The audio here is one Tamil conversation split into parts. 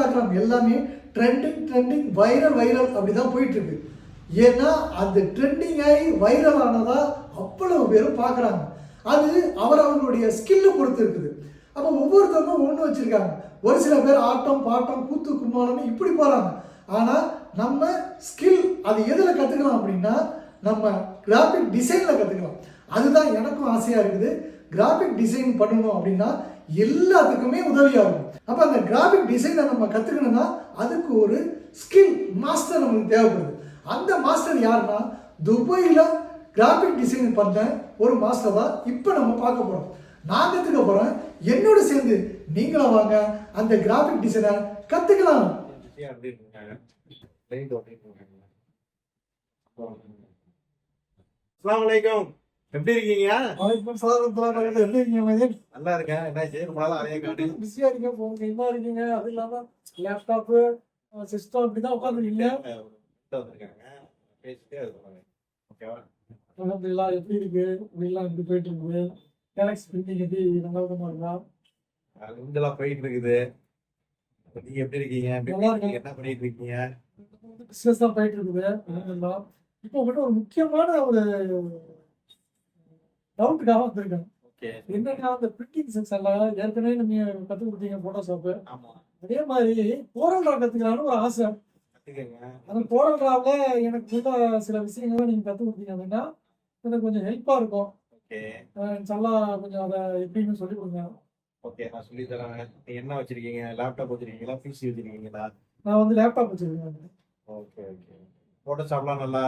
இன்ஸ்டாகிராம் எல்லாமே ட்ரெண்டிங் ட்ரெண்டிங் வைரல் வைரல் அப்படி தான் போயிட்டு இருக்கு ஏன்னா அந்த ட்ரெண்டிங் ஆகி வைரல் ஆனதா அவ்வளவு பேரும் பார்க்குறாங்க அது அவர் அவங்களுடைய ஸ்கில்லை பொறுத்து இருக்குது. அப்போ ஒவ்வொருத்தவங்க ஒன்று வச்சுருக்காங்க. ஒரு சில பேர் ஆட்டம் பாட்டம் கூத்து கும்மாளம் இப்படி போகிறாங்க ஆனால் நம்ம ஸ்கில் அது எதில் கற்றுக்கலாம் அப்படின்னா நம்ம கிராஃபிக் டிசைனில் கற்றுக்கலாம் அதுதான் எனக்கும் ஆசையாக இருக்குது. கிராஃபிக் டிசைன் பண்ணணும் அப்படின்னா எல்லாத்துக்குமே உதவியாகும். அப்போ அந்த கிராஃபிக் டிசைனை நம்ம கற்றுக்கணும்னா அதுக்கு ஒரு ஸ்கில் மாஸ்டர் நமக்கு தேவைப்படுது. அந்த மாஸ்டர் யாருன்னா துபாயில் கிராஃபிக் டிசைன் பண்ண ஒரு மாஸ்டர் தான் இப்போ நம்ம பார்க்க போகிறோம் நான் கற்றுக்க போகிறேன் என்னோட சேர்ந்து நீங்களும் வாங்க அந்த கிராஃபிக் டிசைனை கற்றுக்கலாம் அஸ்லாம் வலைக்கம் எப்படி இருக்கீங்க? வணக்கம் சார் எப்படி இருக்கீங்க மதியம்? நல்லா இருக்கேன். என்ன செய்ய ரொம்ப நாள் அதையே காட்டி பிஸியா இருக்கீங்க போங்க என்ன இருக்கீங்க? அது இல்லாம லேப்டாப்பு சிஸ்டம் இப்படிதான் உட்காந்துருக்கீங்க வந்திருக்காங்க. பேசிட்டே இருக்காங்க ஓகேவா எப்படி இருக்கு? இப்படிலாம் எப்படி போயிட்டு இருக்குது? கேலக்ஸி பிரிண்டிங் எப்படி நல்லா விதமா இருக்கா? இதெல்லாம் போயிட்டு இருக்குது. நீங்க எப்படி இருக்கீங்க? என்ன பண்ணிட்டு இருக்கீங்க? பிசினஸ் தான் போயிட்டு இருக்குது. இப்போ உங்கள்கிட்ட ஒரு முக்கியமான ஒரு டவுட்டுக்காக வந்திருக்கேன் ஓகே. என்னன்னா அந்த பிரிண்டிங் செக்ஷன்ல ஏற்கனவே நீங்க கற்றுக் கொடுத்தீங்க போட்டோஷாப்பு அதே மாதிரி போரல் ரா கத்துக்கலாம்னு ஒரு ஆசை. அந்த போரல் ராவில் எனக்கு உள்ள சில விஷயங்கள்லாம் நீங்க கற்றுக் கொடுத்தீங்க அப்படின்னா எனக்கு கொஞ்சம் ஹெல்ப்பா இருக்கும். நல்லா கொஞ்சம் அதை எப்படின்னு சொல்லி கொடுங்க. ஓகே நான் சொல்லி தரேன். என்ன வச்சிருக்கீங்க? லேப்டாப் வச்சிருக்கீங்களா? பிசி வச்சிருக்கீங்களா? நான் வந்து லேப்டாப் வச்சிருக்கேன். Okay okay. போட்டோஷாப்லாம் நல்லா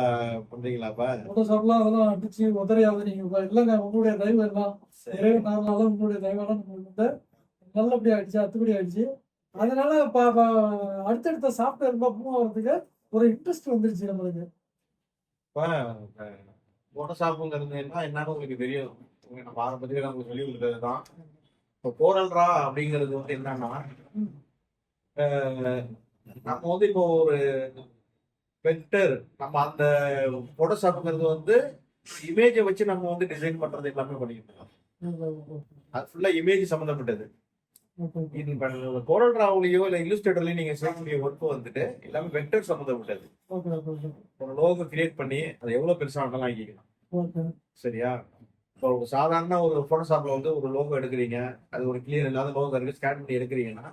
பண்றீங்களாப்பா போட்டோஷாப்லாம் அதெல்லாம் அடிச்சு உதறையாவது நீங்க இல்லைங்க உங்களுடைய தயவு எல்லாம் சரி. நிறைய நாளாலும் உங்களுடைய தயவால வந்து நல்லபடியா ஆயிடுச்சு அத்துப்படி ஆயிடுச்சு. அதனால இப்ப அடுத்தடுத்த சாஃப்ட்வேர் மூவ் ஆகிறதுக்கு ஒரு இன்ட்ரெஸ்ட் வந்துருச்சு நம்மளுக்கு. போட்டோஷாப்புங்கிறது என்ன என்னன்னு உங்களுக்கு தெரியும். நம்ம ஆரம்பத்திலே நமக்கு சொல்லி கொடுத்தது தான் இப்போ கோரல்ரா அப்படிங்கிறது வந்து என்னன்னா நம்ம வந்து இப்போ ஒரு வெக்டர் நம்ம அந்த போட்டோஷாப்புங்கிறது வந்து இமேஜை வச்சு நம்ம வந்து டிசைன் பண்றது எல்லாமே பண்ணிக்கலாம் அது ஃபுல்லா இமேஜ் சம்மந்தப்பட்டது. கோரல் ராவுலையோ இல்ல இல்லுஸ்ட்ரேட்டர்லையோ நீங்க செய்யக்கூடிய ஒர்க் வந்துட்டு எல்லாமே வெக்டர் சம்மந்தப்பட்டது. ஒரு லோகோ கிரியேட் பண்ணி அதை எவ்வளவு பெருசா வேணாலும் ஆக்கிக்கலாம் சரியா? இப்போ ஒரு சாதாரண ஒரு போட்டோஷாப்ல வந்து ஒரு லோகோ எடுக்கிறீங்க அது ஒரு கிளியர் இல்லாத லோகோ இருக்கு ஸ்கேன் பண்ணி எடுக்கிறீங்கன்னா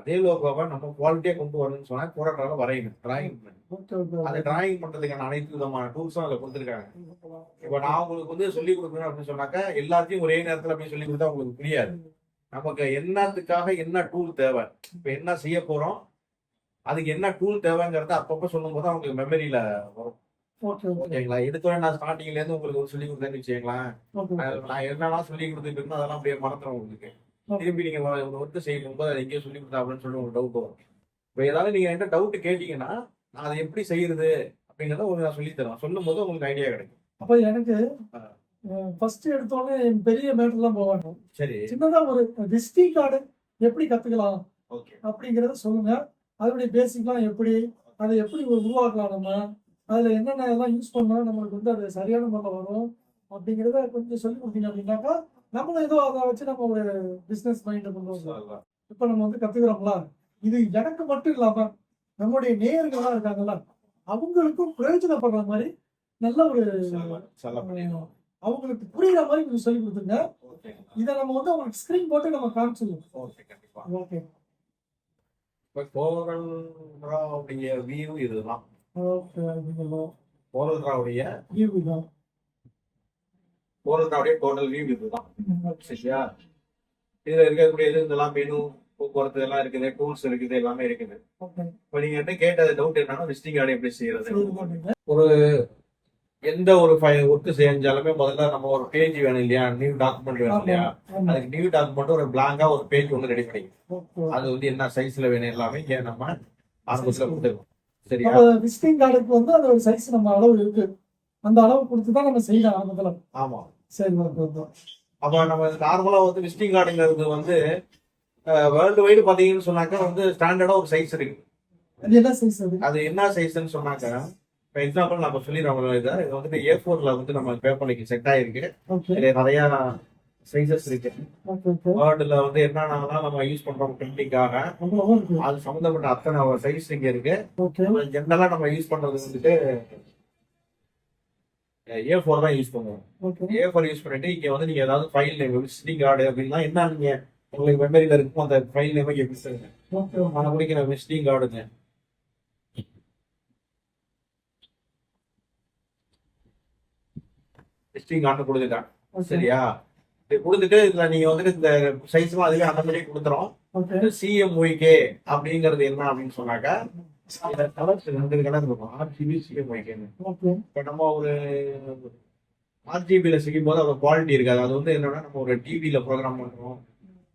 அதே லோகோவை நம்ம குவாலிட்டியா கொண்டு வரணும்னு சொன்னா கோரட்ரால வரையணும். டிராயிங் அந்த டிராயிங் பண்றதுக்கான அனைத்து விதமான டூல்ஸும் அதில் கொடுத்துருக்காங்க. இப்போ நான் உங்களுக்கு வந்து சொல்லி கொடுக்கணும் அப்படின்னு சொன்னாக்கா எல்லாத்தையும் ஒரே நேரத்தில் போய் சொல்லி கொடுத்தா உங்களுக்கு புரியாது. நமக்கு என்னத்துக்காக என்ன டூல் தேவை? இப்போ என்ன செய்ய போறோம்? அதுக்கு என்ன டூல் தேவைங்கிறத அப்பப்போ சொல்லும்போது அவங்களுக்கு மெமரியில வரும். ஓகேங்களா எடுத்தோடனே நான் ஸ்டார்டிங்ல இருந்து உங்களுக்கு சொல்லி கொடுத்தேன்னு வச்சுக்கலாம் நான் என்னெல்லாம் சொல்லி கொடுத்துட்டு இருந்தோம் அதெல்லாம் அப்படியே மறந்துடும் உங்களுக்கு. திரும்பி நீங்க ஒரு ஒர்க்கு செய்யும் போது அதை எங்கேயோ சொல்லி கொடுத்தா அப்படின்னு சொல்லி உங்களுக்கு டவுட் வரும். இப்போ ஏதாவது நீங்க என்ன டவுட் கேட்டீங்கன்னா நான் அதை எப்படி செய்யறது அப்படிங்கிறத உங்களுக்கு நான் சொல்லி தரேன் சொல்லும் போது உங்களுக்கு ஐடியா கிடைக்கும். அப்ப எனக்கு ஃபர்ஸ்ட் எடுத்தோடனே பெரிய மேட்டர்லாம் போவாங்க சரி. சின்னதா ஒரு விசிட்டிங் கார்டு எப்படி கத்துக்கலாம் ஓகே. அப்படிங்கறத சொல்லுங்க. அதனுடைய பேசிக்லாம் எப்படி அதை எப்படி ஒரு உருவாக்கலாம் நம்ம அதுல என்னென்ன எல்லாம் யூஸ் பண்ணா நம்மளுக்கு வந்து அது சரியான முறையில் வரும் அப்படிங்கிறத கொஞ்சம் சொல்லி கொடுத்தீங்க அப்படின்னாக்கா நம்மளும் ஏதோ அதை வச்சு நம்ம ஒரு பிசினஸ் மைண்ட் கொண்டு வருவோம் இப்போ நம்ம வந்து கத்துக்கிறோம்ல? இது எனக்கு மட்டும் இல்லாம நம்முடைய நேயர்கள்லாம் இருக்காங்கல்ல அவங்களுக்கும் பிரயோஜனப்படுற மாதிரி நல்ல ஒரு அவங்களுக்கு புரியுற மாதிரி கொஞ்சம் சொல்லி கொடுத்துருங்க. இதை நம்ம வந்து அவங்களுக்கு ஸ்கிரீன் போட்டு நம்ம காமிச்சிடுவோம் ஓகே கண்டிப்பா. ஓகே. இப்போ வியூ இதுதான். ஓகே கோரல் ராவுடைய ராவுடைய டோட்டல் வியூ இதுதான். சரியா? இதுல இருக்கக்கூடியது இதெல்லாம் மெனு போக்குவரத்து எல்லாம் இருக்குது டூல்ஸ் இருக்குது எல்லாமே இருக்குது. இப்போ நீங்க என்ன கேட்ட டவுட் என்னன்னா விசிட்டிங் கார்டு எப்படி செய்யறது? பண்ணுங்க. எந்த ஒரு ஒர்க் செஞ்சாலுமே முதல்ல நம்ம ஒரு பேஜ் வேணும் இல்லையா? நியூ டாக்குமெண்ட் வேணும் இல்லையா. அதுக்கு நியூ டாக்குமெண்ட் ஒரு பிளாங்கா ஒரு பேஜ் ஒன்று ரெடி பண்ணி. ஓகே. அது வந்து என்ன சைஸ்ல வேணும் எல்லாமே நம்ம ஆரம்பத்துல கொடுத்துருக்கோம் சரியா? விசிட்டிங் கார்டுக்கு வந்து அந்த ஒரு சைஸ் நம்ம அளவு இருக்கு. அந்த அளவு கொடுத்து தான் நம்ம செய்யலாம் ஆரம்பத்துல ஆமா. சரி அப்ப நம்ம நார்மலா வந்து விசிட்டிங் கார்டுங்கிறது வந்து வேர்ல்டு வைடு பாத்தீங்கன்னு சொன்னாக்கா வந்து ஸ்டாண்டர்டா ஒரு சைஸ் இருக்கு. அது என்ன சைஸ் அது? அது என்ன சைஸ்ன்னு சொன்னாக்கா இப்போ எக்ஸாம்பிள் நம்ம சொல்லிடுறோம் இதை இது வந்துட்டு ஏ ஃபோர்ல வந்து நம்ம பேப்பர்லைக்கு செட் ஆயிருக்கு. இதுல நிறைய சைசஸ் இருக்கு. வேர்டுல வந்து என்னென்னலாம் நம்ம யூஸ் பண்றோம் பிரிண்டிங்காக அது சம்பந்தப்பட்ட அத்தனை சைஸ் இங்க இருக்கு. ஜென்ரலா நம்ம யூஸ் பண்றது வந்துட்டு ஏ ஃபோர் தான் யூஸ் பண்ணுவோம். ஏ ஃபோர் யூஸ் பண்ணிட்டு இங்க வந்து நீங்க ஏதாவது ஃபைல் நேம் விசிட்டிங் கார்டு அப்படின்னா என்ன நீங்க உங்களுக்கு மெமரியில இருக்கும் அந்த ஃபைல் நேம் இங்க ஓகே நான் குடிக்கிற விசிட்டிங் கார்டுங்க விசிட்டிங் கார்டு கொடுத்துட்டேன். சரியா? கொடுத்துட்டு இதுல நீங்க வந்துட்டு இந்த சைஸ்லாம் அதுவே அந்த மாதிரி கொடுத்துரும் சிஎம்ஒய்கே அப்படிங்கிறது என்ன அப்படின்னு சொன்னாக்கா இந்த கலர்ஸ் ரெண்டு கலர் இருக்கும் ஆர்ஜிபி சிஎம்ஒய்கேன்னு ஓகே இப்போ நம்ம ஒரு ஆர்ஜிபியில செய்யும் போது அதோட குவாலிட்டி இருக்காது. அது வந்து என்னன்னா நம்ம ஒரு டிவியில ப்ரோக்ராம் பண்றோம்.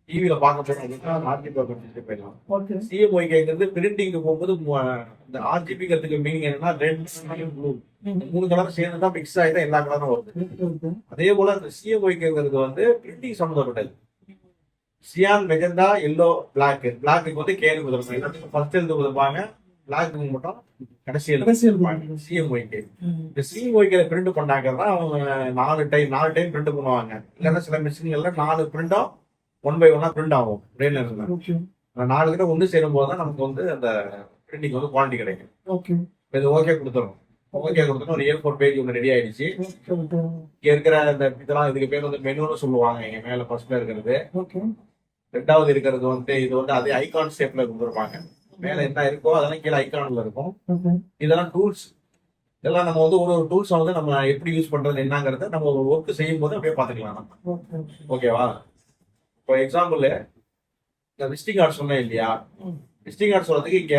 டிவியில பார்க்க போறோம் அப்படின்னா ஆர்ஜிபி ப்ரோக்ராம் போயிடலாம் சிஎம்ஒய்கேங்கிறது பிரிண்டிங் போகும்போது இந்த ஆர்ஜிபிங்கிறதுக்கு மீனிங் என்னன்னா ரெட் ப்ளூ மூணு கலர் சேர்ந்து தான் மிக்ஸ் ஆகி தான் எல்லா கலரும் வருது. அதே போல அந்த சிஎம்ஒய்ங்கிறது வந்து பிரிண்டிங் சம்மந்தப்பட்டது. Cyan magenta yellow black black வந்து கேள்வி கொடுத்துருப்பாங்க எல்லாத்துக்கும் ஃபர்ஸ்ட் எழுந்து கொடுப்பாங்க பிளாக்கு மட்டும் கடைசி எழுது கடைசியில் சிஎம்ஒய்க்கு இந்த சிஎம்ஒய்க்கு பிரிண்ட் பண்ணாங்கன்னா அவங்க நாலு டைம் நாலு டைம் பிரிண்ட் பண்ணுவாங்க. இல்லைன்னா சில மிஷின்கள்ல நாலு பிரிண்டும் ஒன் பை ஒன்னா பிரிண்ட் ஆகும் ஓகே அந்த நாலு கிட்ட ஒன்று சேரும் போது தான் நமக்கு வந்து அந்த பிரிண்டிங் வந்து குவாலிட்டி கிடைக்கும். ஓகே இது ஓகே கொடுத்துரும் ஓகே கொடுத்துரும் ஒரு ஏ ஃபோர் பேஜ் ஒன்று ரெடி ஆயிடுச்சு. இங்க இருக்கிற இந்த இதெல்லாம் இதுக்கு பேர் வந்து மெனுன்னு சொல்லுவாங்க. இங்க மேல ஃபர்ஸ்ட்ல இருக்கிறது. ஓகே ரெண்டாவது இருக்கிறது வந்து இது வந்து அதே ஐகான் ஷேப்ல கொடுத்துருப்பாங்க. மேல என்ன இருக்கோ அதெல்லாம் கீழே ஐகான்ல இருக்கும். இதெல்லாம் டூல்ஸ் இதெல்லாம் நம்ம வந்து ஒரு ஒரு டூல்ஸ் வந்து நம்ம எப்படி யூஸ் பண்றது என்னங்கிறத நம்ம ஒரு ஒர்க் செய்யும் போது அப்படியே பாத்துக்கலாம் நம்ம. ஓகே. ஓகேவா இப்போ எக்ஸாம்பிள் இந்த விசிட்டிங் கார்டு சொன்னேன் இல்லையா. விசிட்டிங் கார்டு சொல்றதுக்கு இங்க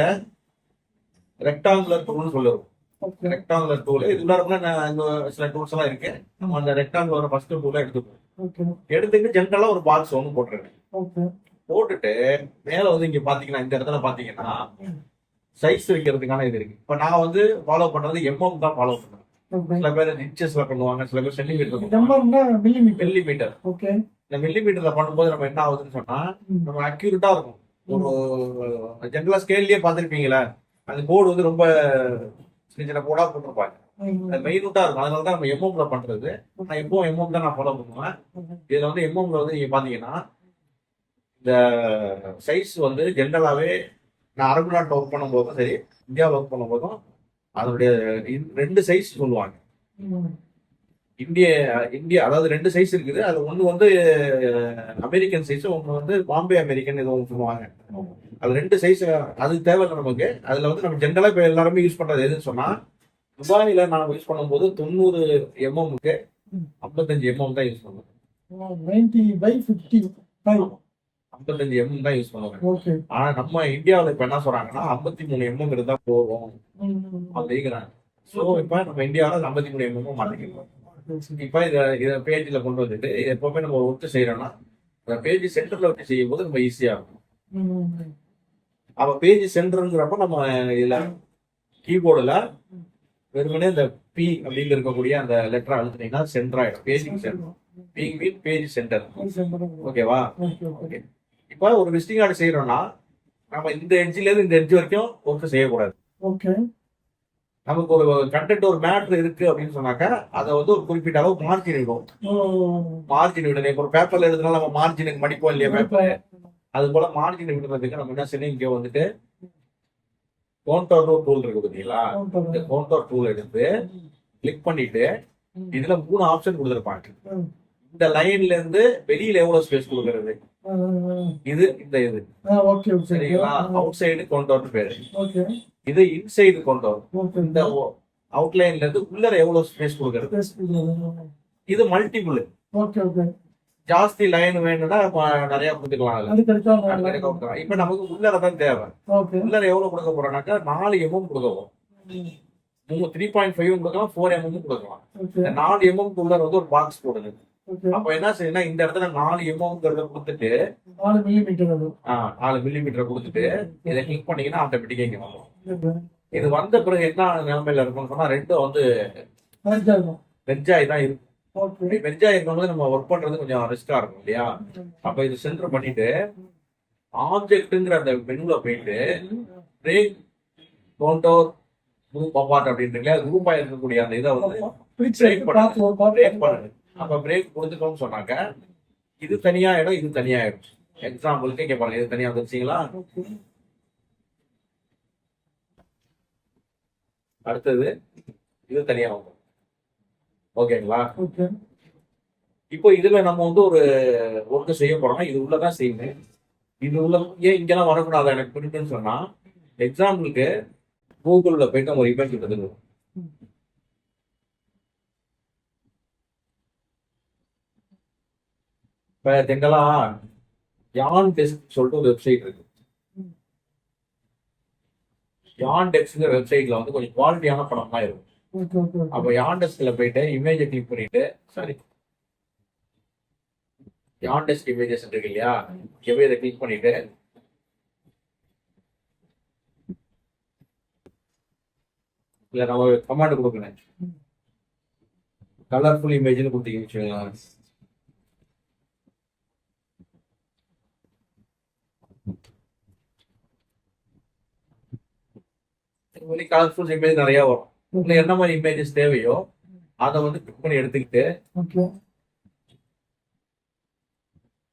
ரெக்டாங்குலர் டூல்னு சொல்லுவோம். ரெக்டாங்குலர் டூல் இது உள்ளார நான் இந்த சில டூல்ஸ் எல்லாம் இருக்கு. நம்ம அந்த ரெக்டாங்குலர் ஃபர்ஸ்ட் டூலை எடுத்துப்போம். ஓகே. எடுத்துட்டு ஜென்ரலா ஒரு பாக்ஸ் ஒன்று போட்டுருங்க ஓகே. போட்டுட்டு மேல வந்து இங்க பாத்தீங்கன்னா இந்த இடத்துல பாத்தீங்கன்னா. சைஸ் வைக்கிறதுக்கான இது இருக்கு. இப்ப நான் வந்து ஃபாலோ பண்றது எம்எம் தான் ஃபாலோ பண்றேன். சில பேர் இன்ச்சஸ்ல பண்ணுவாங்க சில பேர் centimetre millimetre millimetre okay. இந்த மில்லி மீட்டர்ல பண்ணும்போது நம்ம என்ன ஆகுதுன்னு சொன்னா. நம்ம அக்யூரேட்டா இருக்கும். ஒரு ஜென்ரலா ஸ்கேல்லயே பாத்திருப்பீங்களா அந்த போர்டு வந்து ரொம்ப சின்ன சின்ன போர்டா போட்டிருப்பாங்க. அது மைனூட்டா இருக்கும். அதனால தான் நம்ம எம்எம்ல பண்றது. நான் எப்பவும் எம்எம் தான் நான் ஃபாலோ பண்ணுவேன். இதுல வந்து எம்எம்ல வந்து நீங்க பாத்தீங்கன்னா இந்த சைஸ் வந்து ஜென்ரலாகவே நான் அரபு நாட்டில் ஒர்க் பண்ணும்போதும் சரி இந்தியா ஒர்க் பண்ணும்போதும் அதனுடைய ரெண்டு சைஸ் சொல்லுவாங்க. இந்திய இந்தியா அதாவது ரெண்டு சைஸ் இருக்குது. அது ஒன்று வந்து அமெரிக்கன் சைஸ் ஒன்று வந்து பாம்பே அமெரிக்கன் இது ஒன்று சொல்லுவாங்க. அது ரெண்டு சைஸ் அது தேவை நமக்கு. அதில் வந்து நம்ம ஜென்ரலாக இப்போ எல்லாருமே யூஸ் பண்ணுறது எதுன்னு சொன்னால் துபாயில் நான் யூஸ் பண்ணும்போது தொண்ணூறு எம்எம்க்கு ஐம்பத்தஞ்சு எம்எம் தான் யூஸ் பண்ணுவோம். நைன்டி பை ஃபிஃப்டி ஃபைவ் ஐம்பத்தஞ்சு எம்எம் தான் யூஸ் பண்ணுவேன் ஓகே ஆனா நம்ம இந்தியாவுல இப்ப என்ன சொல்றாங்கன்னா ஐம்பத்தி மூணு எம்எம் இருந்தா போதும் அப்படிங்கிறாங்க. சோ இப்ப நம்ம இந்தியாவில ஐம்பத்தி மூணு எம்எம் மாத்திக்கிறோம் இப்ப இத இத பேஜ்ல கொண்டு வந்துட்டு எப்பவுமே நம்ம ஒரு ஒர்க் செய்யறோம்னா அந்த பேஜ் சென்டர்ல வச்சு செய்யும் போது ரொம்ப ஈஸியா இருக்கும். அப்ப பேஜ் சென்டருங்கிறப்ப நம்ம இதுல கீபோர்டுல வெறுமனே இந்த பி அப்படின்னு இருக்கக்கூடிய அந்த லெட்டர் அழுத்தினீங்கன்னா சென்டர் ஆயிடும். Paging centre B mean page centre ஓகேவா ஓகே இப்போ ஒரு விசிட்டிங் கார்டு செய்யறோம்னா நம்ம இந்த எட்ஜ்ல இருந்து இந்த எட்ஜ் வரைக்கும் ஒர்க் செய்யக்கூடாது. ஓகே நமக்கு ஒரு கண்டென்ட் ஒரு மேட்ரு இருக்கு அப்படின்னு சொன்னாக்கா அதை வந்து ஒரு குறிப்பிட்ட அளவு மார்ஜின் இருக்கும். மார்ஜின் விடணும் இப்போ ஒரு பேப்பர்ல எழுதுனால நம்ம மார்ஜினுக்கு மடிப்போம் இல்லையா பேப்பர் அது போல மார்ஜின் விடுறதுக்கு நம்ம என்ன செய்யணும்? இங்க வந்துட்டு கோன்டோர் டூல் இருக்கு பாத்தீங்களா இந்த கோன்டோர் டூல் எடுத்து கிளிக் பண்ணிட்டு இதுல மூணு ஆப்ஷன் கொடுத்துருப்பாங்க. இந்த லைன்ல இருந்து வெளியில எவ்வளவு ஸ்பேஸ் கொடுக்கறது? இது இந்த இது. சரிங்களா? அவுட் சைடு கோன்டோர் பேரு. இது இன்சைடு கோன்டோர் ஓகே. இந்த அவுட்லைன்ல இருந்து உள்ளர எவ்வளவு ஸ்பேஸ் கொடுக்கறது? இது மல்டிபிள் ஜாஸ்தி லைன் வேணும்னா நிறைய கொடுத்துக்கலாம். இப்ப நமக்கு உள்ளர தான் தேவை. உள்ளர எவ்வளவு கொடுக்க போறோம்னாக்கா நாலு எம்எம் கொடுக்க போறோம் த்ரீ பாயிண்ட் ஃபைவ் கொடுக்கலாம் ஃபோர் எம்எம் கொடுக்கலாம். நாலு எம்எம் உள்ளர வந்து ஒரு பாக்ஸ் போடுது. அப்ப என்ன செய்யணும்னா இந்த இடத்துல நாலு எம்எம்ங்கிறத கொடுத்துட்டு நாலு மில்லிமீட்டர் அது. ஆ, நாலு மில்லிமீட்டர் கொடுத்துட்டு இதை கிளிக் பண்ணீங்கன்னா ஆட்டோமேட்டிக்கா இங்க வரும் இது வந்த பிறகு என்ன நிலைமையில இருக்கும்னு சொன்னா ரெண்டும் வந்து வெஞ்சாய் தான் இருக்கும் வெஞ்சாய் இருக்கும்போது நம்ம ஒர்க் பண்றது கொஞ்சம் ரிஸ்கா இருக்கும் இல்லையா? அப்ப இது சென்டர் பண்ணிட்டு ஆப்ஜெக்ட்ங்கிற அந்த மெனுல போயிட்டு பிரேக் கவுண்டோர் குரூப் அப்பார்ட் அப்படின்றீங்களா குரூப்பா இருக்கக்கூடிய அந்த இதை வந்து பிரிச்சு Break பண்ணு. பார்த்து ஒரு பிரேக் பார்த்து பண்ணுது அப்ப பிரேக் கொடுத்துட்டோம்னு சொன்னாக்க இது தனியாயிடும் இது தனியாயிடும். எக்ஸாம்பிளுக்கு இங்க பாருங்க இது தனியா வந்துருச்சுங்களா? அடுத்தது இது தனியா வரும் ஓகேங்களா? ஓகே இப்போ இதுல நம்ம வந்து ஒரு ஒர்க்கு செய்ய போறோம்னா இது உள்ளதான் செய்யணும் இது உள்ள ஏன் இங்கெல்லாம் வரக்கூடாது? எனக்கு பிடிக்குன்னு சொன்னா எக்ஸாம்பிளுக்கு கூகுள்ல போயிட்டு ஒரு இமெண்ட் எடுத்துக்கணும். இப்ப எங்கெல்லாம் யான் டெஸ்க் சொல்லிட்டு ஒரு வெப்சைட் இருக்கு. யான் டெஸ்க்ங்கிற வெப்சைட்ல வந்து கொஞ்சம் குவாலிட்டியான படமா இருக்கும். அப்போ யாண்டெஸ்க்ல போயிட்டு இமேஜை கிளிக் பண்ணிட்டு சாரி யாண்டெஸ்க் இமேஜஸ் இருக்கு இல்லையா? இமேஜை கிளிக் பண்ணிட்டு இல்ல நம்ம கமாண்ட் கொடுக்கணும் கலர்ஃபுல் இமேஜ்னு கொடுத்தீங்கன்னு வச்சுக்கோங்களேன் மாதிரி கலர்ஃபுல் இமேஜ் நிறைய வரும். உங்களுக்கு என்ன மாதிரி இமேஜஸ் தேவையோ அதை வந்து கிளிக் பண்ணி எடுத்துக்கிட்டு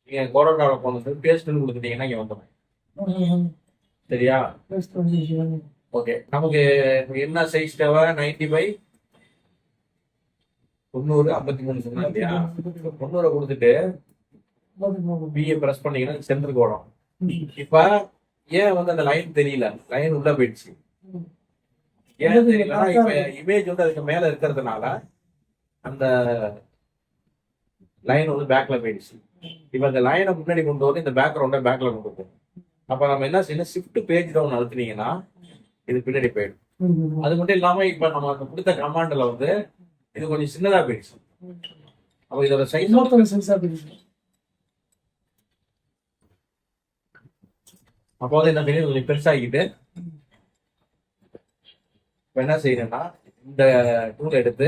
நீங்க கொண்டு வந்து பேஸ்ட்னு கொடுத்துட்டீங்கன்னா இங்க வந்துடும். சரியா? ஓகே நமக்கு என்ன சைஸ் தேவை? நைன்டி பை தொண்ணூறு ஐம்பத்தி மூணு சொன்னா இல்லையா? தொண்ணூறை கொடுத்துட்டு பிஏ பிரஸ் பண்ணீங்கன்னா சென்டருக்கு வரும் இப்ப ஏன் வந்து அந்த லைன் தெரியல? லைன் உள்ள போயிடுச்சு. ஏன் தெரியலன்னா இப்ப இமேஜ் வந்து அதுக்கு மேல இருக்கிறதுனால அந்த லைன் வந்து பேக்ல போயிடுச்சு. இப்ப அந்த லைனை முன்னாடி கொண்டு வந்து இந்த பேக்ரவுண்ட பேக்ல கொண்டு போகும். அப்ப நம்ம என்ன செய்யணும்? ஷிஃப்ட் பேஜ் டவுன் அழுத்தினீங்கன்னா இது பின்னாடி போயிடும். அது மட்டும் இல்லாம இப்ப நம்ம கொடுத்த கமாண்ட்ல வந்து இது கொஞ்சம் சின்னதா போயிடுச்சு. அப்ப இதோட சைஸ் அப்போ வந்து என்ன செய்யணும் கொஞ்சம் பெருசாகிட்டு என்ன செய்யணும்னா இந்த டூல் எடுத்து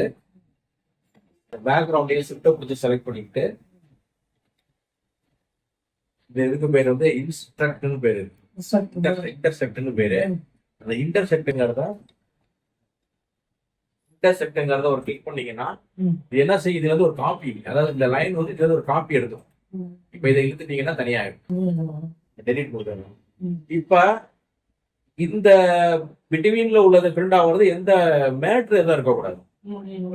பேக்ரவுண்டையும் ஷிஃப்ட்டை பிடிச்சி செலக்ட் பண்ணிக்கிட்டு இந்த இதுக்கு பேர் வந்து இன்ஸ்ட்ரக்ட்னு பேரு. இன்டர்செக்ட்னு பேரு. அந்த இன்டர்செக்ட்ங்கிறத இன்டர்செக்ட்ங்கிறத ஒரு கிளிக் பண்ணீங்கன்னா. இது என்ன செய்யும் இதுல இருந்து ஒரு காப்பி அதாவது இந்த லைன் வந்து இதுல ஒரு காப்பி எடுக்கும். இப்ப இதை இழுத்துட்டீங்கன்னா தனியாயிடும் டெலிட் கொடுத்துருங்க இப்ப இந்த பிட்வீன்ல உள்ளது பிரிண்ட் ஆகுறது எந்த மேட்ரு எதுவும் இருக்கக்கூடாது.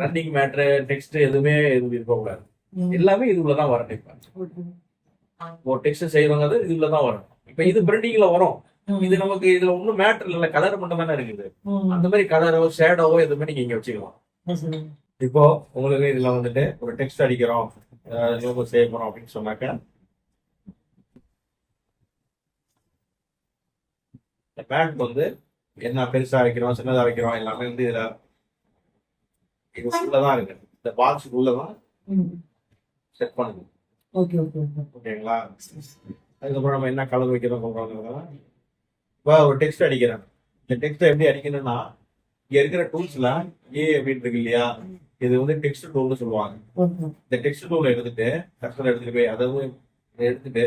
ரன்னிங் மேட்ரு டெக்ஸ்ட் எதுவுமே எதுவும் இருக்கக்கூடாது. எல்லாமே இதுலதான் வரணும் இப்ப. டெக்ஸ்ட் செய்யறவங்க இதுல தான் வரணும். இப்ப இது பிரிண்டிங்ல வரும். இது நமக்கு இதுல ஒண்ணும் மேட்டர் இல்ல. கலர் மட்டும் தானே இருக்குது. அந்த மாதிரி கலரோ ஷேடோவோ எதுவுமே நீங்க இங்க வச்சுக்கலாம். இப்போ உங்களுக்கு இதுல வந்துட்டு ஒரு டெக்ஸ்ட் அடிக்கிறோம். சேவ் போறோம் அப்படின்னு சொன்னாக்க இந்த பேண்ட் வந்து என்ன பெருசா வைக்கிறோம் சின்னதா வைக்கிறோம் எல்லாமே வந்து இதுல இது உள்ளதான் இருக்கு. இந்த பாக்ஸ் உள்ளதான் செட் பண்ணுது. Okay okay okay. ஓகேங்களா? அதுக்கப்புறம் நம்ம என்ன கலர் வைக்கிறோம் சொல்றோம் இப்போ ஒரு டெக்ஸ்ட் அடிக்கிறேன். இந்த டெக்ஸ்ட் எப்படி அடிக்கணும்னா இங்க இருக்கிற டூல்ஸ்ல ஏ அப்படின்னு இருக்கு இல்லையா? இது வந்து டெக்ஸ்ட் டூல்னு சொல்லுவாங்க. இந்த டெக்ஸ்ட் டூல் எடுத்துட்டு கர்சர் எடுத்துட்டு போய் இதை எடுத்துட்டு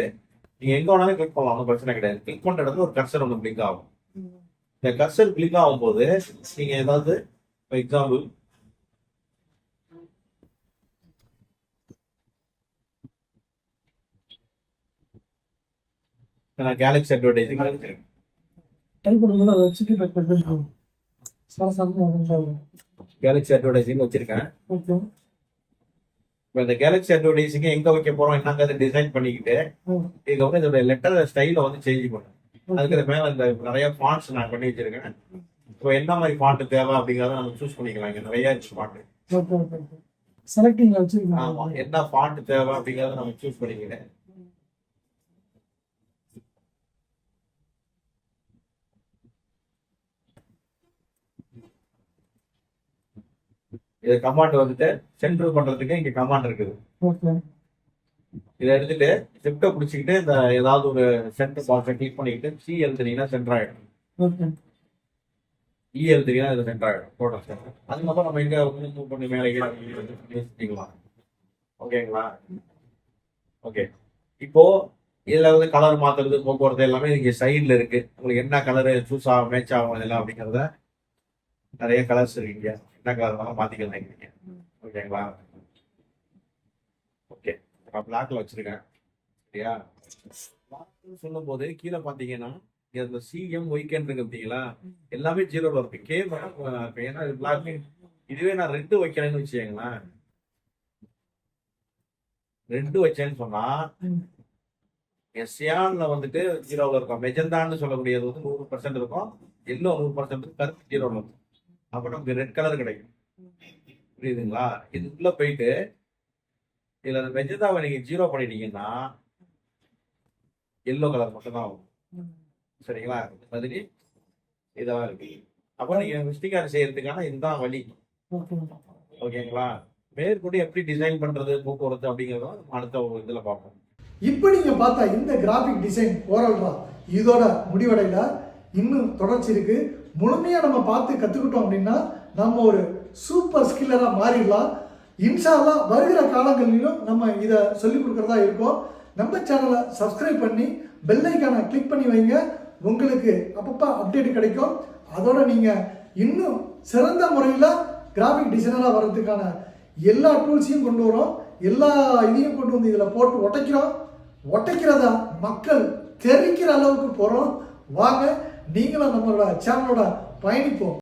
நீங்க எங்க வேணாலும் கிளிக் பண்ணலாம் ஒன்றும் பிரச்சனை கிடையாது. கிளிக் பண்ற இடத்துல ஒரு கர்சர் ஒன்று கிளிக் ஆகும். இந்த கர்சர் கிளிக் ஆகும்போது நீங்க ஏதாவது எக்ஸாம்பிள் நான் கேலக்ஸி அட்வர்டைசிங் டைப் பண்ணும்போது அதை வச்சுட்டு டைப் பண்ணுறேன் சரசரமாக கேலக்ஸி அட்வர்டைசிங் வச்சிருக்கேன். ஓகே. இப்போ இந்த கேலக்ஸி அட்வர்டைசிங் எங்க வைக்க போறோம் என்னங்கிறத டிசைன் பண்ணிக்கிட்டு இங்க வந்து இதோட லெட்டர் ஸ்டைல வந்து சேஞ்ச் பண்ணும். அதுக்கு மேல இந்த நிறைய ஃபாண்ட்ஸ் நான் பண்ணி வச்சிருக்கேன். இப்போ என்ன மாதிரி ஃபாண்ட் தேவை அப்படிங்கறத நம்ம சூஸ் பண்ணிக்கலாம். இங்க நிறைய font okay okay okay. Selecting ஆமா என்ன ஃபாண்ட் தேவை அப்படிங்கறத நம்ம சூஸ் பண்ணிக்கிறேன் இது கமாண்ட் வந்துட்டு சென்டர் பண்றதுக்கு இங்க கமாண்ட் இருக்குது. இதை எடுத்துட்டு ஷிஃப்ட்டை பிடிச்சிக்கிட்டு இந்த ஏதாவது ஒரு சென்டர் பாக்ஸை கிளிக் பண்ணிக்கிட்டு சி எழுதுனீங்கன்னா சென்டர் ஆயிடும். இ எழுதுனீங்கன்னா இது சென்டர் ஆயிடும். போட்டோ சென்டர் அதுக்கப்புறம் நம்ம எங்க மூவ் பண்ணி மேலே வச்சுக்கலாம் ஓகேங்களா ஓகே இப்போ இதுல வந்து கலர் மாத்துறது போக்குவரத்து எல்லாமே இங்க சைடுல இருக்கு. உங்களுக்கு என்ன கலர் சூஸ் ஆகும் மேட்ச் ஆகும் இதெல்லாம் அப்படிங்கறத நிறைய கலர்ஸ் இருக்கு என்ன அதெல்லாம் வேணாலும் எங்களுக்கு ஓகேங்களா ஓகே நான் பிளாக்ல வச்சிருக்கேன். சரியா? சொல்லும் போது கீழே பாத்தீங்கன்னா இங்க இந்த சிஎம் ஒய்கேன் இருக்கு பார்த்தீங்களா? எல்லாமே ஜீரோல இருக்கு. கே ஏன்னா பிளாக் இதுவே நான் ரெண்டு வைக்கிறேன்னு வச்சுக்கங்களேன். ரெண்டு வச்சேன்னு சொன்னா எஸ்யான்ல வந்துட்டு ஜீரோவில் இருக்கும். மெஜந்தான்னு சொல்லக்கூடியது வந்து நூறு பர்சன்ட் இருக்கும். எல்லோ நூறு பர்சன்ட் கருத்து ஜீரோவில் இருக்கும். அப்போ நமக்கு ரெட் கலர் கிடைக்கும். புரியுதுங்களா? இதுக்குள்ள போயிட்டு இதுல மெஜந்தாவை நீங்க ஜீரோ பண்ணிட்டீங்கன்னா எல்லோ கலர் மட்டும்தான் ஆகும் சரிங்களா? இந்த மாதிரி இதாக இருக்கு. அப்போ நீங்க மிஸ்டிகார் செய்யறதுக்கான இதுதான் வழி. ஓகேங்களா? மேற்கொண்டு எப்படி டிசைன் பண்றது போக்குவரத்து அப்படிங்கறதும் அடுத்த ஒரு இதுல பார்ப்போம். இப்போ நீங்கள் பார்த்தா இந்த கிராஃபிக் டிசைன் ஓரல்ரா இதோட முடிவடையில. இன்னும் தொடர்ச்சி இருக்கு. முழுமையாக நம்ம பார்த்து கற்றுக்கிட்டோம் அப்படின்னா நம்ம ஒரு சூப்பர் ஸ்கில்லராக மாறிடலாம். இன்ஷால்லாம் வருகிற காலங்களிலும் நம்ம இதை சொல்லிக் கொடுக்குறதா இருக்கோம். நம்ம சேனலை சப்ஸ்கிரைப் பண்ணி பெல்லைக்கான கிளிக் பண்ணி வைங்க. உங்களுக்கு அப்பப்போ அப்டேட் கிடைக்கும். அதோட நீங்கள் இன்னும் சிறந்த முறையில் கிராஃபிக் டிசைனராக வர்றதுக்கான எல்லா டூல்ஸையும் கொண்டு வரோம். எல்லா இதையும் கொண்டு வந்து இதில் போட்டு உடைக்கிறோம் உடைக்கிறதா மக்கள் தெரிக்கிற அளவுக்கு போகிறோம் வாங்க நீங்களும் நம்மளோட சேனலோட பயணிப்போம்.